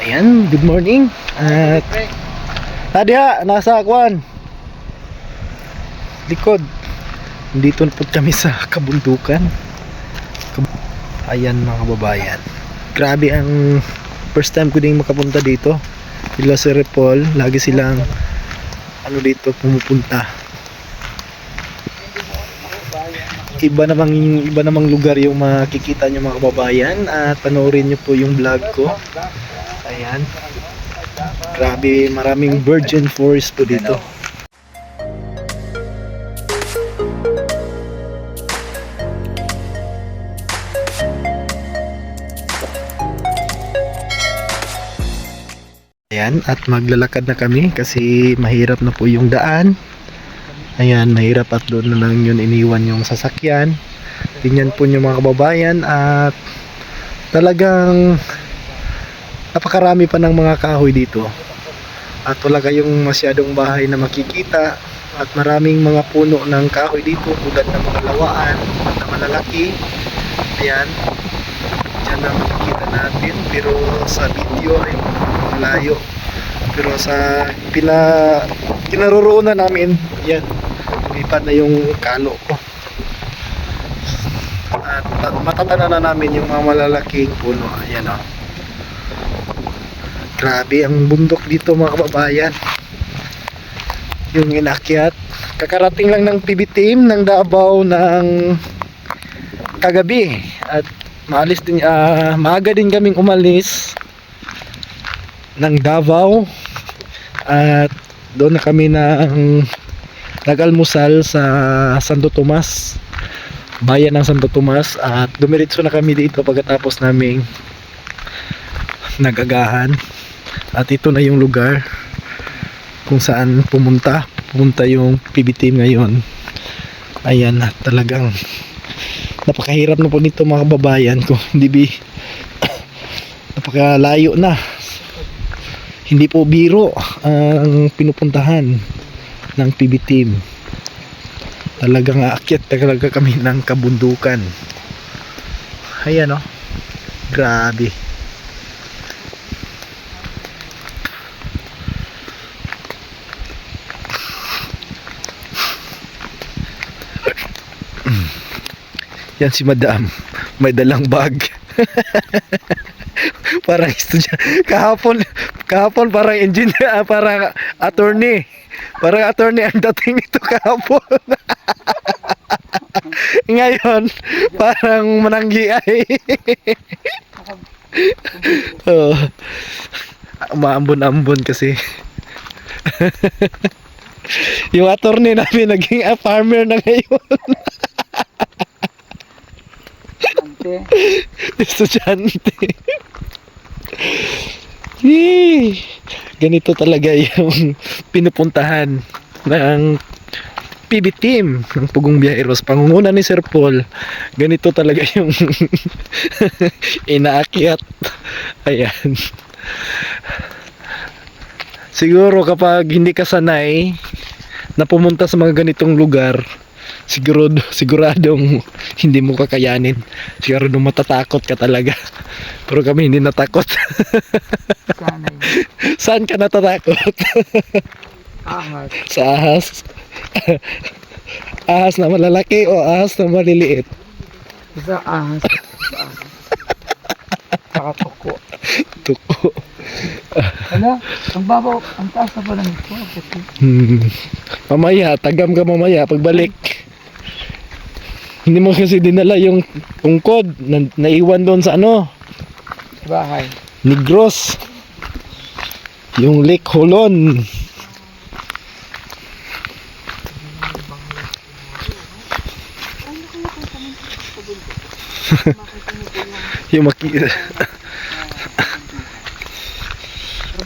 Ayan, good morning. At Nadia, nasa Kwan. Likod. Dito po kami sa kabundukan. Kab- Ayan mga kababayan. Grabe ang first time ko din makapunta dito. Sila si Repol, lagi silang ano dito pumupunta. Iba namang iba namang lugar yung makikita nyo mga kababayan at panoorin nyo po yung vlog ko. Ayan. Grabe, maraming virgin forest po dito. Ayan, at maglalakad na kami kasi mahirap na po yung daan. Ayan, mahirap at doon na lang yun iniwan yung sasakyan. Tingnan po nyo mga kababayan at talagang napakarami pa ng mga kahoy dito. At wala kayong masyadong bahay na makikita at maraming mga puno ng kahoy dito tulad ng mga lawaan na malalaki. Ayan. Diyan na makikita natin pero sa video ay malayo. Pero sa pina kinaroroonan namin, yan. Lumipad na yung kalo ko. At mat- matatana na namin yung mga malalaking puno. Ayan o. Grabe ang bundok dito mga kababayan. Yung inakyat. Kakarating lang ng PB ng Davao ng kagabi. At maalis din, ah, maaga din kaming umalis ng Davao. At doon na kami ng nag-almusal sa Santo Tomas bayan ng Santo Tomas at dumiretso na kami dito pagkatapos naming nagagahan at ito na yung lugar kung saan pumunta pumunta yung PB team ngayon. Ayan na talagang napakahirap na po nito mga kababayan. Kung hindi bi napakalayo na. Hindi po biro ang pinupuntahan ng PB team. Talagang aakyat talaga kami ng kabundukan. Ayan o grabe yan si madam. May dalang bag. Parang estudyante kahapon kahapon parang engineer ah, parang attorney. Parang attorney ang dating nito kahapon. Ngayon parang mananggi ay oh. umaambon-ambon kasi. Yung attorney namin naging ah, farmer na ngayon Ante, estudyante. Yee! Ganito talaga yung pinupuntahan ng PB team ng Pugong Biyaheros. Pangunguna ni Sir Paul. Ganito talaga yung inaakyat. Ayan. Siguro kapag hindi ka sanay na pumunta sa mga ganitong lugar, siguro siguradong hindi mo kakayanin. Siguro matatakot ka talaga. Pero kami hindi natakot. Saan ka natatakot? Angat. sa ahas. ahas na malalaki o ahas na maliliit? Isa ahas. Isa ahas. Saka tuko. Tuko. Ano? Ang babaw, ang taas na pala nito. Kasi Hmm. Mamaya, tagam ka mamaya pagbalik. Hindi mo kasi dinala yung tungkod na, naiwan doon sa ano, bahay. Negros. Yung Lake Holon. yung maki... Pero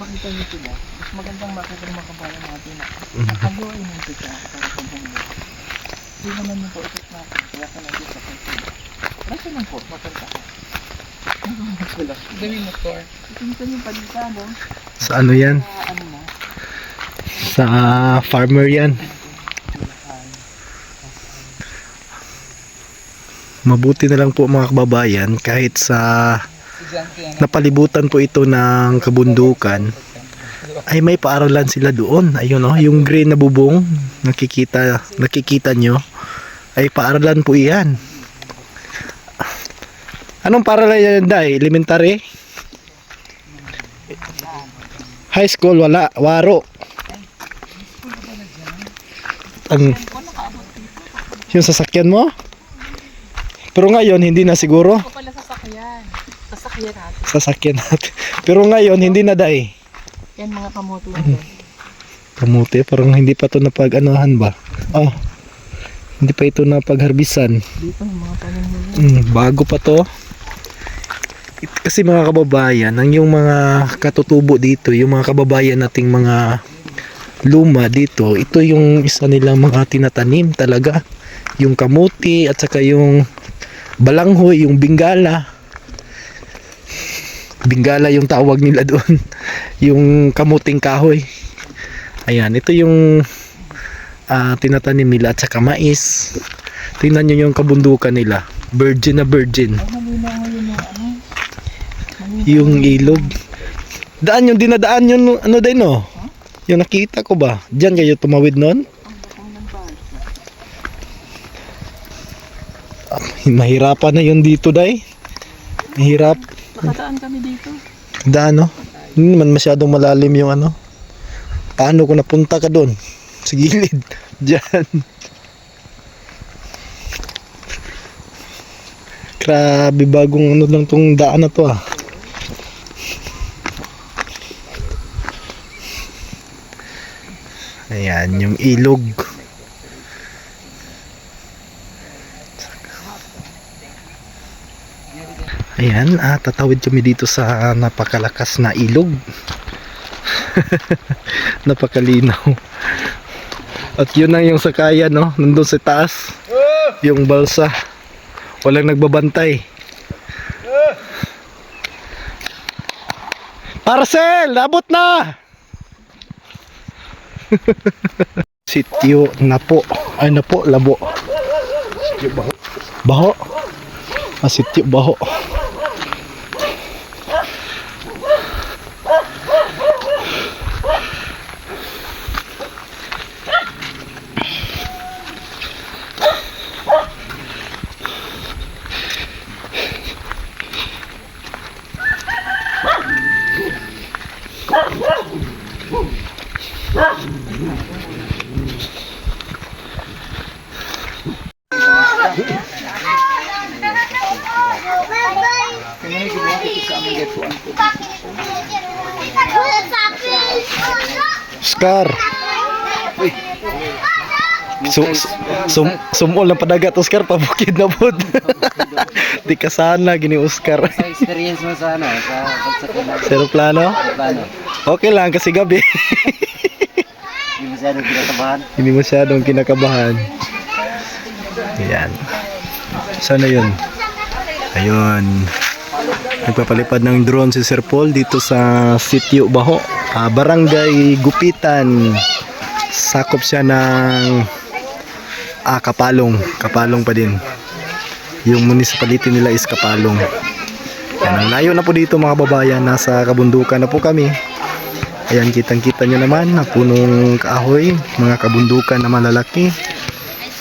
makita niyo sila. Mas magandang makita ng mga kabayan natin na nakagawa yung na para sa buhay. Hindi naman yung portrait ka nandito sa pagkakas. Nasa lang po, mapunta ka. Dami motor. Ito yung palita, no? Sa ano yan? Sa ano na? Sa farmer yan. Mabuti na lang po mga kababayan kahit sa napalibutan po ito ng kabundukan ay may paaralan sila doon. Ayun oh, yung green na bubong nakikita nakikita nyo ay paaralan po iyan. Anong paaralan yan, Day? Elementary? High school wala, waro. Ang yung sasakyan mo? Pero ngayon hindi na siguro pala sasakyan. Sasakyan natin. sasakyan natin. Pero ngayon hindi na dai. Yan mga kamote yan. Kamuti, parang hindi pa to napag-anuhan ba? Oh. Hindi pa ito napagharbisan. Mm, bago pa to. It- Kasi mga kababayan, ang yung mga katutubo dito, yung mga kababayan nating mga luma dito, ito yung isa nilang mga tinatanim talaga. Yung kamuti at saka yung balanghoy, yung bingala. Bingala yung tawag nila doon. yung kamuting kahoy. Ayan, ito yung ah, tinatanim nila at saka mais. Tingnan nyo yung kabundukan nila. Virgin na virgin. Yung ilog. Daan yung dinadaan yun, ano din no? Yung nakita ko ba? Diyan kayo tumawid ng balsa. Mahirapan na yun dito, day. Mahirap. Nakadaan kami dito. Daan, no? Hindi naman masyadong malalim yung ano. Paano kung napunta ka doon? Sa gilid. Diyan. Grabe, bagong ano lang tong daan na to ah. Ayan, yung ilog. Ayan, ah, tatawid kami dito sa napakalakas na ilog. Napakalinaw. At yun na yung sakayan, no? Nandun sa taas. Yung balsa. Walang nagbabantay. Parcel! Abot na! Sityo na po. Ay na po, labo. Baho. Baho. Ah, sityo, baho. Oscar. Su su sum sumol ng padagat Oscar pabukid na pod. Di ka sana gini Oscar. Sa experience mo sa ano, sa ng Zero plano? Okay lang kasi gabi. hindi siya kinakabahan. Hindi masyadong kinakabahan. Ayan. Sana yun? Ayun. Nagpapalipad ng drone si Sir Paul dito sa Sitio Baho. ah, Barangay Gupitan. Sakop siya ng ah, Kapalong. Kapalong pa din. Yung municipality nila is Kapalong. Yan, ang layo na po dito mga babayan. Nasa kabundukan na po kami. Ayan, kitang-kita nyo naman na punong kahoy, mga kabundukan na malalaki.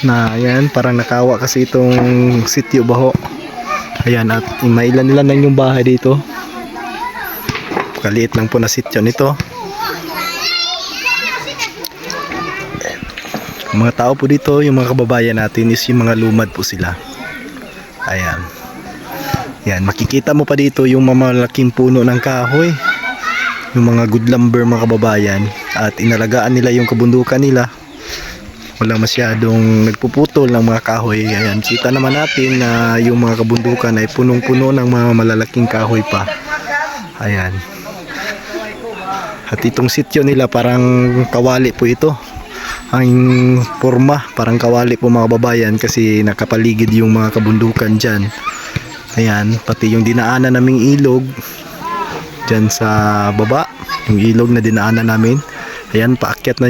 Na ayan, parang nakawa kasi itong sitio baho. Ayan, at mailan nila lang yung bahay dito. Kaliit lang po na sityo nito. Ang mga tao po dito, yung mga kababayan natin is yung mga lumad po sila. Ayan. Yan, makikita mo pa dito yung mamalaking puno ng kahoy yung mga good lumber mga kababayan at inalagaan nila yung kabundukan nila wala masyadong nagpuputol ng mga kahoy. Ayan kita naman natin na yung mga kabundukan ay punong-puno ng mga malalaking kahoy pa. Ayan. At itong sityo nila parang kawali po ito. Ang forma parang kawali po mga kababayan kasi nakapaligid yung mga kabundukan dyan. Ayan pati yung dinaanan naming ilog dyan sa baba yung ilog na dinaanan namin. Ayan paakyat na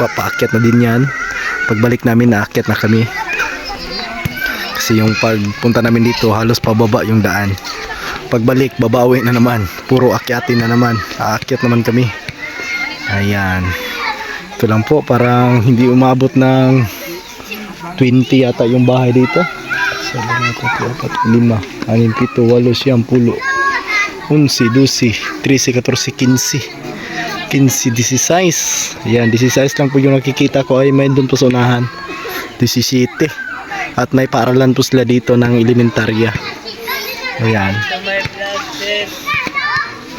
y- pa paakyat na din yan. Pagbalik namin naakyat na kami. Kasi yung pagpunta namin dito halos pababa yung daan. Pagbalik babawi na naman. Puro akyatin na naman. Aakyat naman kami. Ayan. Ito lang po parang hindi umabot ng 20 yata yung bahay dito. 7, 8, 4, 5, 6, 7, 8, 9, 11, 12, 13, 14, 15 15, 16 ayan 16 lang po yung nakikita ko. Ay may doon po sa unahan. 17 at may paaralan po sila dito ng elementarya. Ayan.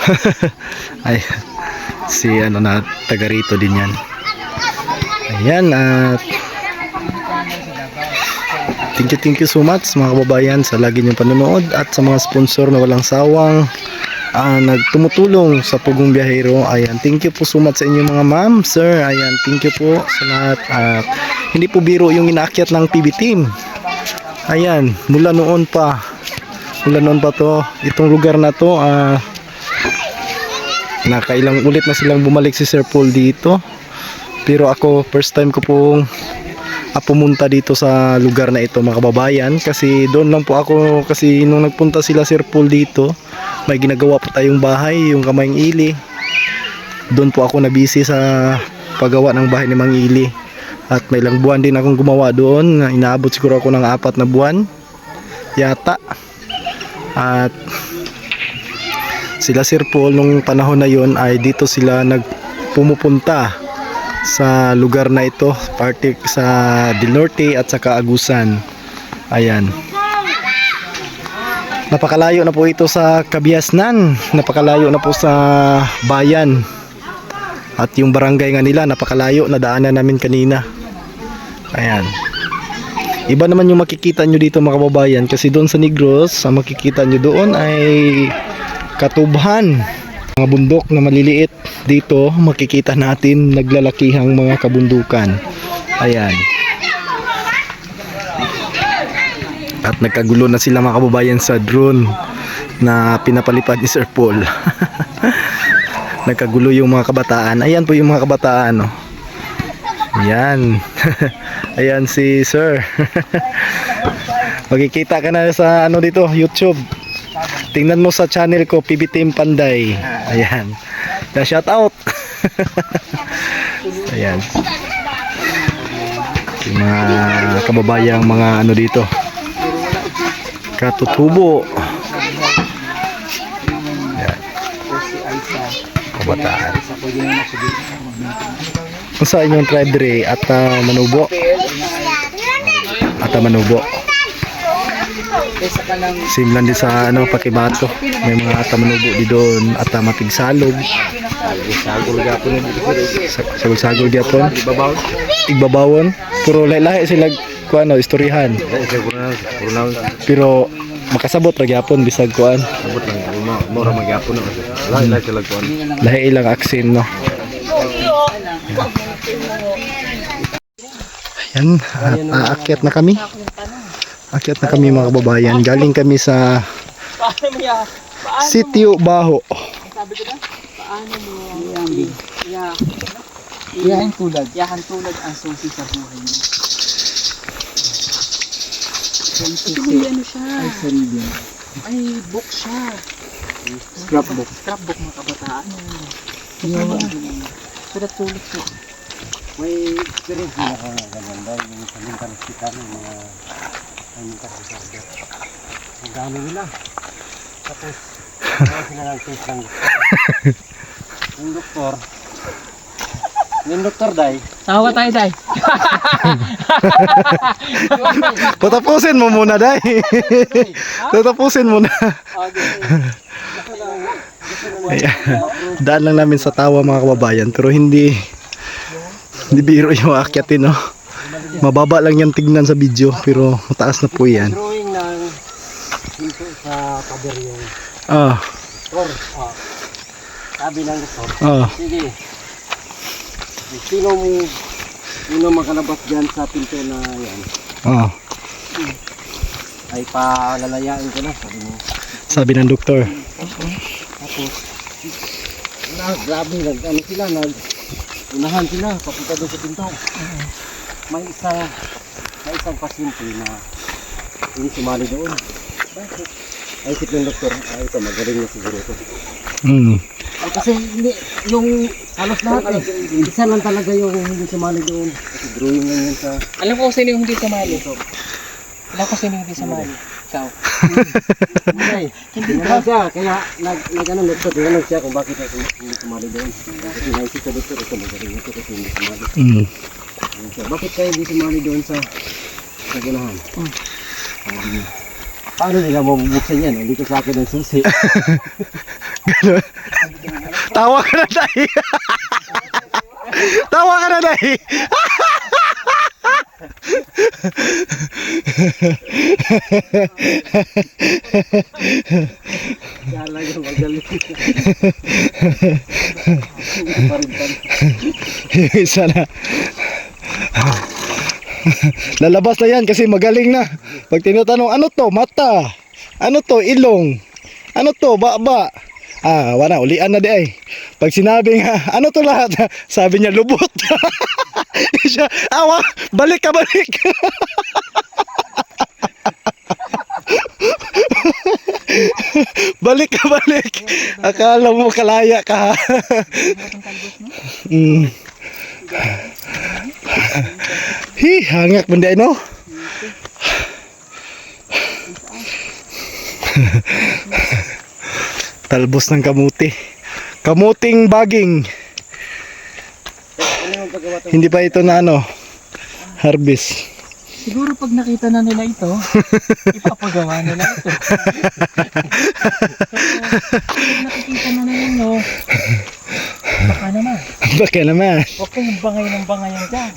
Ay si ano na taga rito din yan. Ayan at thank you thank you so much mga kababayan sa lagi niyong panonood at sa mga sponsor na walang sawang ah, nagtumutulong sa Pugong Biyahero. Ayan thank you po much sa inyo mga ma'am sir. Ayan thank you po sa lahat. At hindi po biro yung inaakyat ng PB team. Ayan mula noon pa. Mula noon pa to itong lugar na to ah nakailang ulit na silang bumalik si Sir Paul dito. Pero ako first time ko pong ah, pumunta dito sa lugar na ito mga kababayan. Kasi doon lang po ako kasi nung nagpunta sila Sir Paul dito may ginagawa po tayong bahay yung kamayang ili. Doon po ako nabisi sa paggawa ng bahay ni Mang Ili. At may ilang buwan din akong gumawa doon. Na inaabot siguro ako ng apat na buwan yata. At sila Sir Paul nung panahon na yon ay dito sila nagpumupunta sa lugar na ito party sa Del Norte at sa Kaagusan ayan napakalayo na po ito sa Kabiasnan. Napakalayo na po sa bayan. At yung barangay nga nila napakalayo na daanan namin kanina. Ayan. Iba naman yung makikita nyo dito mga kababayan kasi doon sa Negros ang makikita nyo doon ay katubhan. Mga bundok na maliliit dito makikita natin naglalakihang mga kabundukan. Ayan at nagkagulo na sila mga kababayan sa drone na pinapalipad ni Sir Paul nagkagulo yung mga kabataan ayan po yung mga kabataan oh. ayan ayan si Sir makikita ka na sa ano dito YouTube Tingnan mo sa channel ko, PB Team Panday. Ayan. Na shout out. Ayan. Yung mga kababayang mga ano dito. Katutubo. Ayan. Kabataan. Kung sa inyong tribe dire at ah, manubo. At ah, manubo. Lang din sa ano, Pakibato. May mga tamanubo di doon at uh, matigsalog. Sagol gapon na dito. Sa- Sagol-sagol gyapon. Babaw. Igbabawon. Puro lahi-lahi sila kuan no, istoryahan. Pero makasabot ra gyapon bisag kuan. abot lang. Mo ra magyapon na. Lain lain sila kuan. Lahi ilang aksin no. Ayan, at aakyat na kami. Akyat na kami mga kababayan. Galing kami sa Sitio Baho. sabi ko na? Paano mo ya? Yahan tulad. Yahan tulad ang susi sa buhay mo. Ito may ano siya. Ay, sarili. Ay, book siya. Scrapbook. Scrapbook mga kabataan. Yan. Sulat-sulat siya. May experience na ako ng ganyan dahil yung sa mental hospital ng mga ay mental disorder. Ang dami nila. Tapos, sila ng case ng yung doktor. Yung doktor day, Tawa tayo, Day. Patapusin mo muna, Day. Tatapusin mo na. Ayan. Daan lang namin sa tawa mga kababayan pero hindi hindi biro yung akyatin no. Mababa lang yan tignan sa video pero mataas na po yan. drawing ng hinto sa pader yung Ah, or ah, sabi ng doktor, ah, sige, sino mo sino makalabas dyan sa pinto na yan ah. ay palalayain ko na sabi mo Sabi ng doktor. tapos na grabe nag ano sila nag unahan sila papunta doon sa pinto may isa may isang pasyente na hindi sumali doon bakit Ay, isip ng doktor, ah, ito, magaling na siguro ito. Mm. Ay, kasi hindi, yung halos lahat eh. Isa lang talaga yung hindi sumali doon. Kasi drawing lang yun sa... Alam ko sino yung hindi sumali. Alam ko sino yung hindi sumali. Ikaw. Hindi, hindi na siya. Kaya nag, nag ano, doktor, tinanong siya kung bakit ako hindi sumali doon. Kasi naisip sa doktor, ito magaling ito kasi hindi sumali. Mm. Bakit kayo hindi sumali doon sa sa gulahan? Hmm. Sabi niya, paano nila mabubuksan yan? Hindi ko sa akin ang susi. Tawa ka na, Day! Tawa ka na, Day! Yung magaling. Yung. Lalabas na yan kasi magaling na. Pag tinatanong, ano to? Mata. Ano to? Ilong. Ano to? Baba. Ah, wala. Ulian na di ay. Pag sinabi nga, ano to lahat? Sabi niya, lubot. Siya, awa, balik ka, balik. balik ka, balik. Akala mo kalaya ka. mm. Hi, hangak benda no. Talbos ng kamuti. Kamuting baging. Hindi pa ito na ano, harvest. Siguro pag nakita na nila ito, ipapagawa nila ito. so, pag nakikita na nila ninyo, baka naman. Baka naman. Huwag kayong bangay ng bangayan dyan.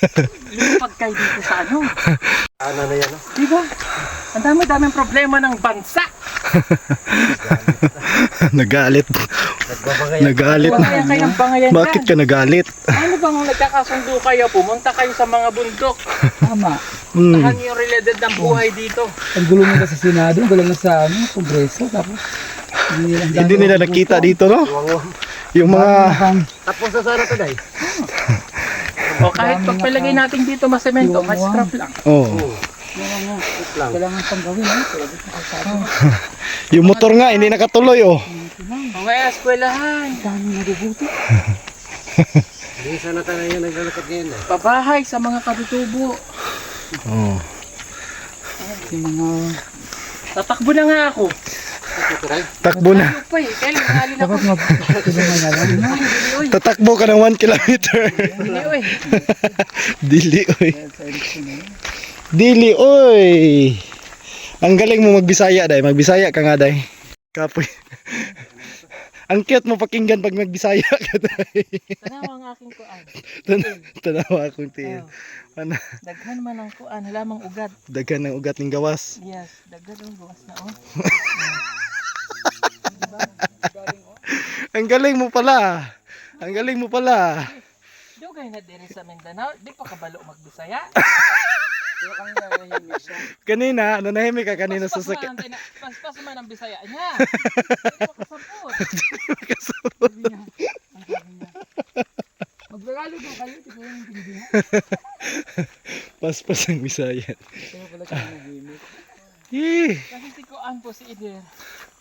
Lumapag kayo dito sa ano. Ano na yan? Di ba? Ang dami-daming problema ng bansa. nagalit. Nagalit. Bangayan Bakit dyan. ka nagalit? Ano bang nagkakasundo kayo? Pumunta kayo sa mga bundok. Tama. Hmm. Tahan yung related ng buhay dito. Ang gulo nila sa Senado, ang gulo na sa ano, Kongreso, tapos hindi nila, Hindi nila nakita dito, no? Yung mga Tapos na sana to, Day. O kahit pagpalagay natin dito masemento, mas scrap lang. oh, Wait lang. Kailangan pang gawin, eh. Sa kalsada. yung motor nga hindi nakatuloy, oh. Mga eskwelahan, Dami nagubuto. Hindi sana tayo yung naglalakad ngayon eh. pabahay sa mga katutubo. Oh. Yung mga... Tatakbo na nga ako. Takbo na. Tayo pa eh, oy, Tatakbo ka ng 1 kilometer. dili oy. Dili, oy. Ang galing mo magbisaya, day. Magbisaya ka nga, day. Kapoy. Ang cute mo pakinggan pag magbisaya ka, day. Tanawa ang aking kuan. Tan- Tanawa akong tiil. Ano, Daghan man ang kuan, lamang ugat. daghan ng ugat ng gawas. Yes, daghan ang bukas na oh. Ang galing mo pala. Ang galing mo pala. Dugay na diri sa Mindanao, di pa kabalo magbisaya. Kanina, nanahimik ka kanina sa sakit. Paspas man ang bisaya niya. Di pa kasabot. Magregalo daw kayo, di ko yung hindi niya. Paspas ang bisayan. Kaya pala siya nahihimik. Yee. Kasi si Kuan po si Idir.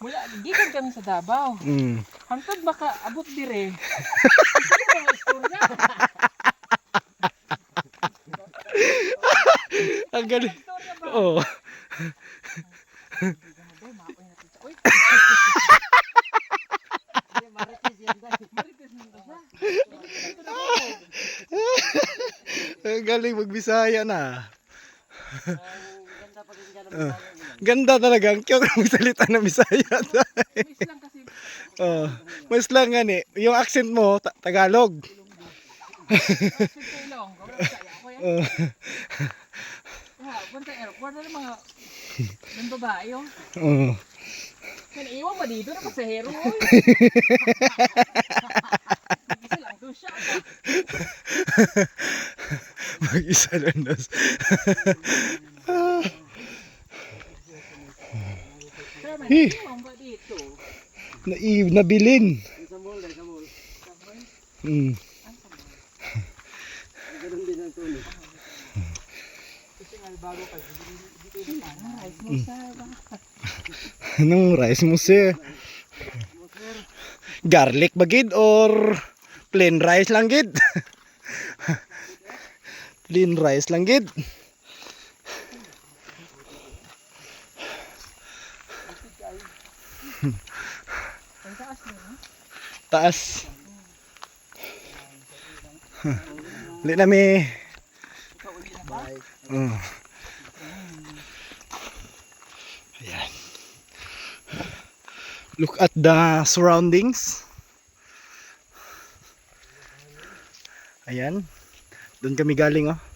Mula, gikan kami sa Davao. Mm. Hantod baka abot dire. Ang? Ang galing. Oo. Uy, Ang galing magbisaya na. Ah, ganda talaga. Ang cute magsalita ng Bisaya. miss lang kasi. oh, mas lang nga ni. Yung accent mo, ta- Tagalog. Oh. Punta airport na mga ng babae oh. Oh. Kan iwan mo dito na pasahero oy. Isa lang to siya. Mag-isa lang nas. Eh. dito? Na nabilin. Mm. Ganun din ang. Kasi nga bago pa, hindi Rice mo sa Anong rice mo sir? Garlic ba gid or plain rice lang gid? plain rice lang gid. Ang taas mo, no? Taas. Uli na mi. Ikaw uli na ba? Mm. Ayan. Look at the surroundings. Ayan. Doon kami galing oh.